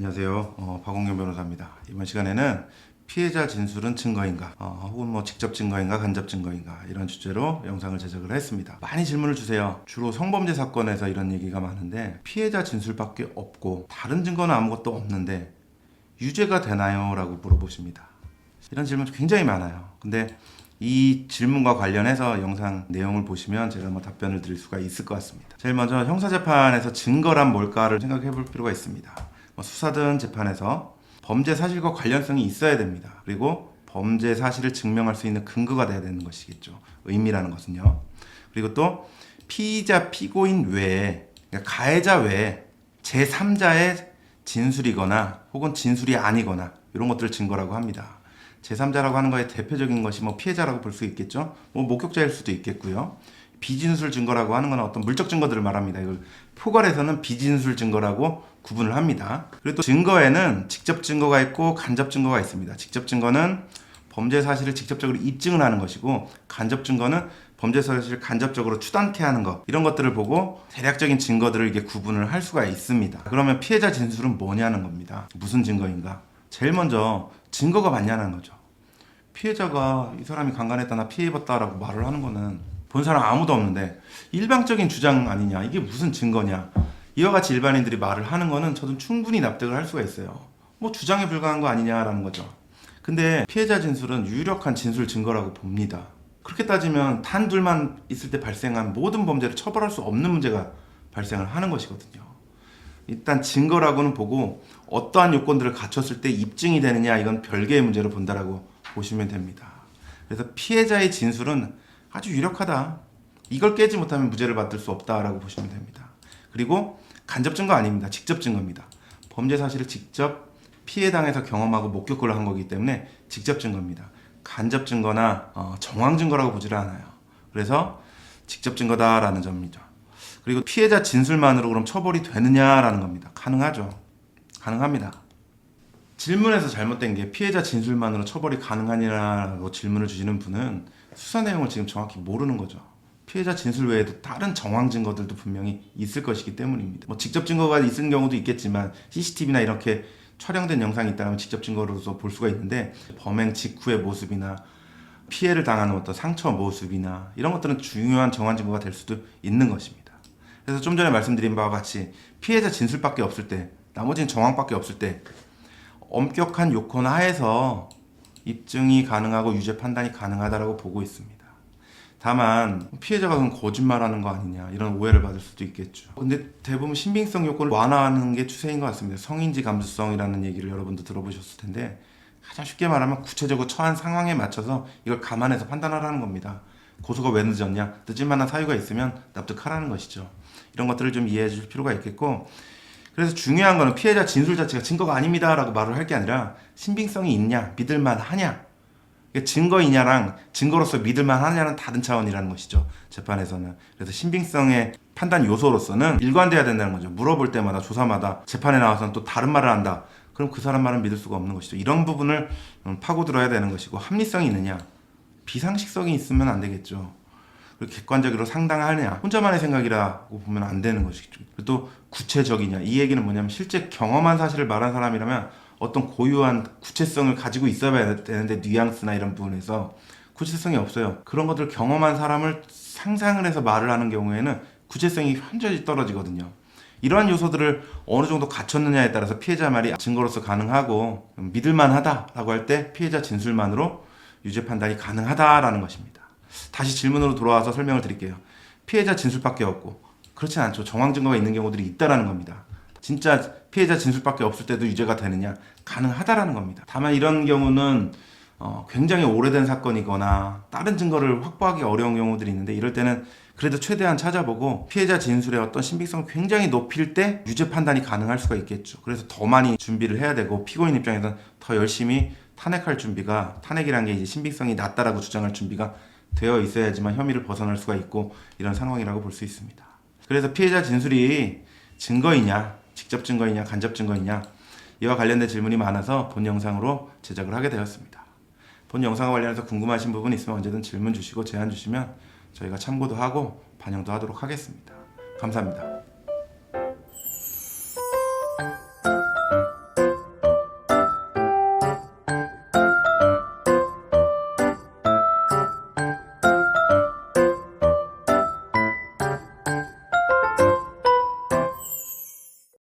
안녕하세요. 어, 박홍경 변호사입니다. 이번 시간에는 피해자 진술은 증거인가, 어, 혹은 뭐 직접 증거인가, 간접 증거인가 이런 주제로 영상을 제작을 했습니다. 많이 질문을 주세요. 주로 성범죄 사건에서 이런 얘기가 많은데 피해자 진술밖에 없고 다른 증거는 아무것도 없는데 유죄가 되나요? 라고 물어보십니다. 이런 질문 굉장히 많아요. 근데 이 질문과 관련해서 영상 내용을 보시면 제가 뭐 답변을 드릴 수가 있을 것 같습니다. 제일 먼저 형사재판에서 증거란 뭘까를 생각해 볼 필요가 있습니다. 뭐 수사든 재판에서 범죄 사실과 관련성이 있어야 됩니다. 그리고 범죄 사실을 증명할 수 있는 근거가 돼야 되는 것이겠죠. 의미라는 것은요. 그리고 또 피의자, 피고인 외에 그러니까 가해자 외에 제3자의 진술이거나 혹은 진술이 아니거나 이런 것들을 증거라고 합니다. 제3자라고 하는 거의 대표적인 것이 뭐 피해자라고 볼 수 있겠죠. 뭐 목격자일 수도 있겠고요. 비진술 증거라고 하는 건 어떤 물적 증거들을 말합니다. 이걸 포괄해서는 비진술 증거라고 구분을 합니다. 그리고 또 증거에는 직접 증거가 있고 간접 증거가 있습니다. 직접 증거는 범죄 사실을 직접적으로 입증을 하는 것이고 간접 증거는 범죄 사실을 간접적으로 추단케 하는 것 이런 것들을 보고 대략적인 증거들을 이게 구분을 할 수가 있습니다. 그러면 피해자 진술은 뭐냐는 겁니다. 무슨 증거인가? 제일 먼저 증거가 맞냐는 거죠. 피해자가 이 사람이 강간했다 나 피해봤다라고 말을 하는 거는 본 사람 아무도 없는데 일방적인 주장 아니냐 이게 무슨 증거냐 이와 같이 일반인들이 말을 하는 거는 저도 충분히 납득을 할 수가 있어요 뭐 주장에 불과한 거 아니냐라는 거죠 근데 피해자 진술은 유력한 진술 증거라고 봅니다 그렇게 따지면 단 둘만 있을 때 발생한 모든 범죄를 처벌할 수 없는 문제가 발생을 하는 것이거든요 일단 증거라고는 보고 어떠한 요건들을 갖췄을 때 입증이 되느냐 이건 별개의 문제로 본다라고 보시면 됩니다. 그래서 피해자의 진술은 아주 유력하다. 이걸 깨지 못하면 무죄를 받을 수 없다라고 보시면 됩니다. 그리고 간접 증거 아닙니다. 직접 증거입니다. 범죄 사실을 직접 피해 당해서 경험하고 목격을 한 거기 때문에 직접 증거입니다. 간접 증거나 어, 정황 증거라고 보지를 않아요. 그래서 직접 증거다라는 점이죠. 그리고 피해자 진술만으로 그럼 처벌이 되느냐라는 겁니다. 가능하죠. 가능합니다. 질문에서 잘못된 게 피해자 진술만으로 처벌이 가능하냐고 질문을 주시는 분은 수사 내용을 지금 정확히 모르는 거죠. 피해자 진술 외에도 다른 정황 증거들도 분명히 있을 것이기 때문입니다. 뭐 직접 증거가 있는 경우도 있겠지만 CCTV나 이렇게 촬영된 영상이 있다면 직접 증거로서 볼 수가 있는데 범행 직후의 모습이나 피해를 당하는 어떤 상처 모습이나 이런 것들은 중요한 정황 증거가 될 수도 있는 것입니다. 그래서 좀 전에 말씀드린 바와 같이 피해자 진술밖에 없을 때 나머지는 정황밖에 없을 때 엄격한 요건 하에서 입증이 가능하고 유죄 판단이 가능하다라고 보고 있습니다. 다만 피해자가 그럼 거짓말하는 거 아니냐 이런 오해를 받을 수도 있겠죠. 근데 대부분 신빙성 요건을 완화하는 게 추세인 것 같습니다. 성인지 감수성이라는 얘기를 여러분도 들어보셨을 텐데 가장 쉽게 말하면 구체적으로 처한 상황에 맞춰서 이걸 감안해서 판단하라는 겁니다. 고소가 왜 늦었냐? 늦을 만한 사유가 있으면 납득하라는 것이죠. 이런 것들을 좀 이해해 줄 필요가 있겠고 그래서 중요한 거는 피해자 진술 자체가 증거가 아닙니다라고 말을 할 게 아니라 신빙성이 있냐, 믿을만 하냐. 이게 증거이냐랑 증거로서 믿을만 하냐는 다른 차원이라는 것이죠. 재판에서는. 그래서 신빙성의 판단 요소로서는 일관돼야 된다는 거죠. 물어볼 때마다 조사마다 재판에 나와서는 또 다른 말을 한다. 그럼 그 사람 말은 믿을 수가 없는 것이죠. 이런 부분을 음, 파고들어야 되는 것이고 합리성이 있느냐, 비상식성이 있으면 안 되겠죠. 그리고 객관적으로 상당하냐 혼자만의 생각이라고 보면 안 되는 것이죠. 또 구체적이냐 이 얘기는 뭐냐면 실제 경험한 사실을 말한 사람이라면 어떤 고유한 구체성을 가지고 있어야 되는데 뉘앙스나 이런 부분에서 구체성이 없어요. 그런 것들 경험한 사람을 상상을 해서 말을 하는 경우에는 구체성이 완전히 떨어지거든요. 이러한 요소들을 어느 정도 갖췄느냐에 따라서 피해자 말이 증거로서 가능하고 믿을만하다라고 할 때 피해자 진술만으로 유죄 판단이 가능하다라는 것입니다. 다시 질문으로 돌아와서 설명을 드릴게요. 피해자 진술밖에 없고 그렇진 않죠. 정황 증거가 있는 경우들이 있다라는 겁니다. 진짜 피해자 진술밖에 없을 때도 유죄가 되느냐 가능하다라는 겁니다. 다만 이런 경우는 어, 굉장히 오래된 사건이거나 다른 증거를 확보하기 어려운 경우들이 있는데 이럴 때는 그래도 최대한 찾아보고 피해자 진술의 어떤 신빙성을 굉장히 높일 때 유죄 판단이 가능할 수가 있겠죠. 그래서 더 많이 준비를 해야 되고 피고인 입장에서는 더 열심히 탄핵할 준비가 탄핵이란 게 이제 신빙성이 낮다라고 주장할 준비가 되어 있어야지만 혐의를 벗어날 수가 있고 이런 상황이라고 볼 수 있습니다. 그래서 피해자 진술이 증거이냐, 직접 증거이냐, 간접 증거이냐 이와 관련된 질문이 많아서 본 영상으로 제작을 하게 되었습니다. 본 영상과 관련해서 궁금하신 부분 있으면 언제든 질문 주시고 제안 주시면 저희가 참고도 하고 반영도 하도록 하겠습니다. 감사합니다.